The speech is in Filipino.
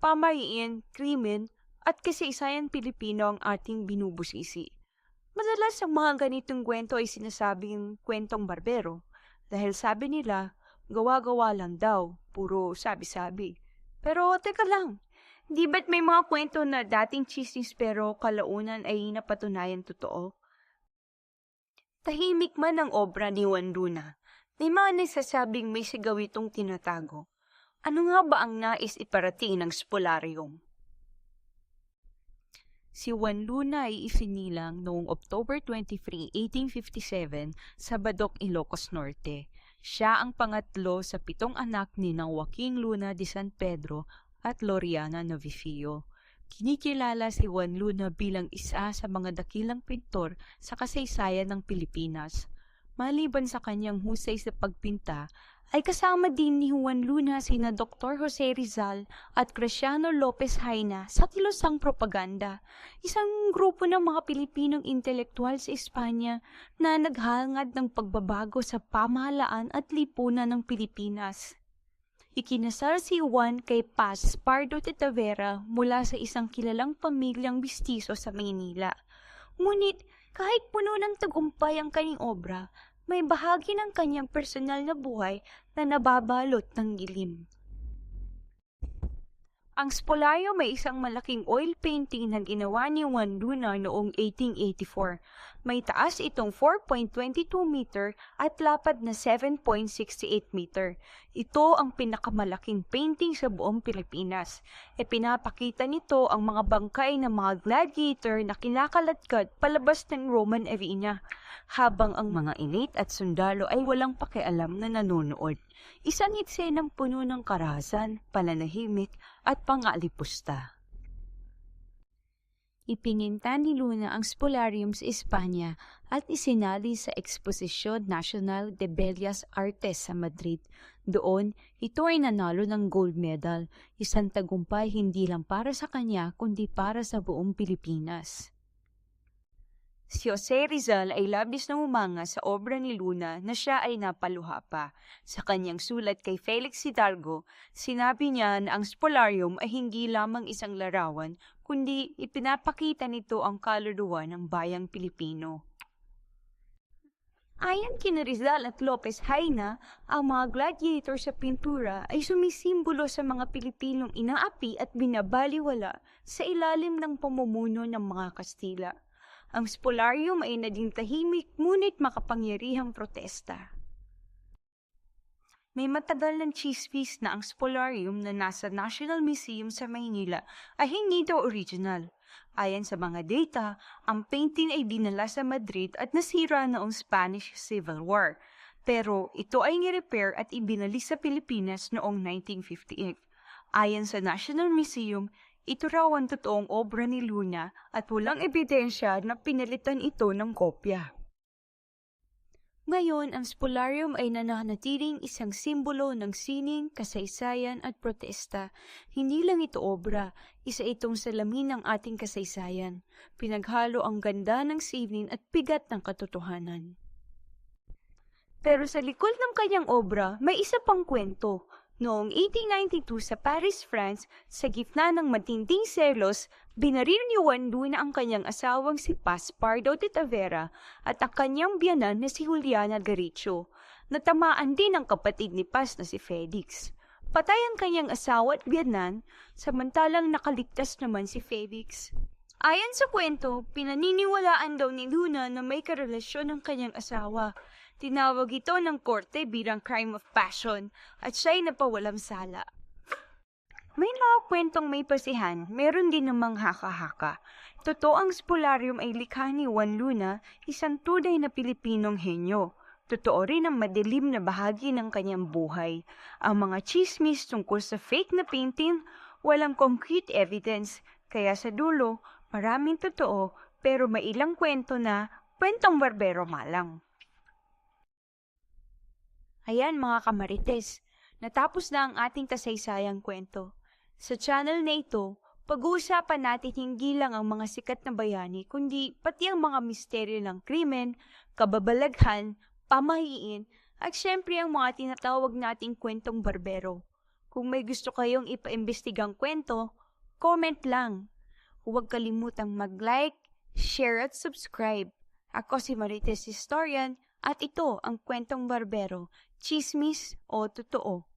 pamahiin, krimen, at kasaysayan Pilipino ang ating binubusisi. Madalas ang mga ganitong kwento ay sinasabing kwentong barbero dahil sabi nila, gawa-gawa lang daw, puro sabi-sabi. Pero teka lang, di ba't may mga kwento na dating chismis pero kalaunan ay napatunayan totoo? Tahimik man ang obra ni Juan Luna, may mga nagsasabing may sigaw itong tinatago. Ano nga ba ang nais iparating ng spolarium? Si Juan Luna ay isinilang noong October 23, 1857 sa Badok, Ilocos Norte. Siya ang pangatlo sa pitong anak ni ng Joaquin Luna de San Pedro at Loriana Novifio. Kinikilala si Juan Luna bilang isa sa mga dakilang pintor sa kasaysayan ng Pilipinas. Maliban sa kanyang husay sa pagpinta, ay kasama din ni Juan Luna sina Dr. Jose Rizal at Cristiano Lopez Haina sa Kilosang Propaganda, isang grupo ng mga Pilipinong intelektual sa Espanya na naghangad ng pagbabago sa pamahalaan at lipunan ng Pilipinas. Ikinasal si Juan kay Paz Pardo de Tavera mula sa isang kilalang pamilyang bistiso sa Maynila. Ngunit kahit puno ng tagumpay ang kanyang obra, may bahagi ng kanyang personal na buhay na nababalot ng gilim. Ang Spolario may isang malaking oil painting na ginawa ni Juan Luna noong 1884. May taas itong 4.22 meter at lapad na 7.68 meter. Ito ang pinakamalaking painting sa buong Pilipinas. E pinapakita nito ang mga bangkay ng mga gladiator na kinakaladkad palabas ng Roman arena habang ang mga init at sundalo ay walang pakialam na nanonood. Isang ng puno ng karahasan, pananahimik at pangalipusta. Ipininta ni Luna ang spolarium sa Espanya at isinali sa Exposition Nacional de Bellas Artes sa Madrid. Doon, ito ay nanalo ng gold medal, isang tagumpay hindi lang para sa kanya kundi para sa buong Pilipinas. Si Jose Rizal ay labis na humanga sa obra ni Luna na siya ay napaluha pa. Sa kanyang sulat kay Felix Hidalgo, sinabi niya na ang spolarium ay hindi lamang isang larawan, kundi ipinapakita nito ang kaluluwa ng bayang Pilipino. Ayon kina Rizal at Lopez Haina, ang mga gladiator sa pintura ay sumisimbolo sa mga Pilipinong inaapi at binabaliwala sa ilalim ng pamumuno ng mga Kastila. Ang spolarium ay naging tahimik ngunit makapangyarihang protesta. May matagal ng chismis na ang spolarium na nasa National Museum sa Maynila ay hindi daw original. Ayon sa mga data, ang painting ay dinala sa Madrid at nasira noong Spanish Civil War. Pero ito ay ni-repair at ibinalik sa Pilipinas noong 1958. Ayon sa National Museum, ito raw ang totoong obra ni Luna at walang ebidensya na pinalitan ito ng kopya. Ngayon, ang spolarium ay nananatiling isang simbolo ng sining, kasaysayan at protesta. Hindi lang ito obra, isa itong salamin ng ating kasaysayan. Pinaghalo ang ganda ng sining at bigat ng katotohanan. Pero sa likod ng kanyang obra, may isa pang kwento, Noong 1892 sa Paris, France, sa gitna ng matinding selos, binaril ni Juan Luna ang kanyang asawang si Paz Pardo de Tavera at ang kanyang biyanan na si Juliana Garicho. Natamaan din ang kapatid ni Paz na si Felix. Patay ang kanyang asawa at biyanan, samantalang nakaligtas naman si Felix. Ayon sa kwento, pinaniniwalaan daw ni Luna na may karelasyon ng kanyang asawa Tinawag ito ng korte bilang crime of passion at siya'y napawalang sala. May mga kwentong may pasihan, meron din namang haka-haka. Totoo ang spolarium ay likha ni Juan Luna, isang tunay na Pilipinong henyo. Totoo rin ang madilim na bahagi ng kanyang buhay. Ang mga chismis tungkol sa fake na painting, walang concrete evidence, kaya sa dulo, maraming totoo pero may ilang kwento na kwentong barbero malang. Ayan mga kamarites, natapos na ang ating kasaysayang kwento. Sa channel na ito, pag-uusapan natin hindi lang ang mga sikat na bayani, kundi pati ang mga misteryo ng krimen, kababalaghan, pamahiin, at syempre ang mga tinatawag nating kwentong barbero. Kung may gusto kayong ipaimbestigang kwento, comment lang. Huwag kalimutang mag-like, share at subscribe. Ako si Marites Historian at ito ang kwentong barbero, chismis o totoo.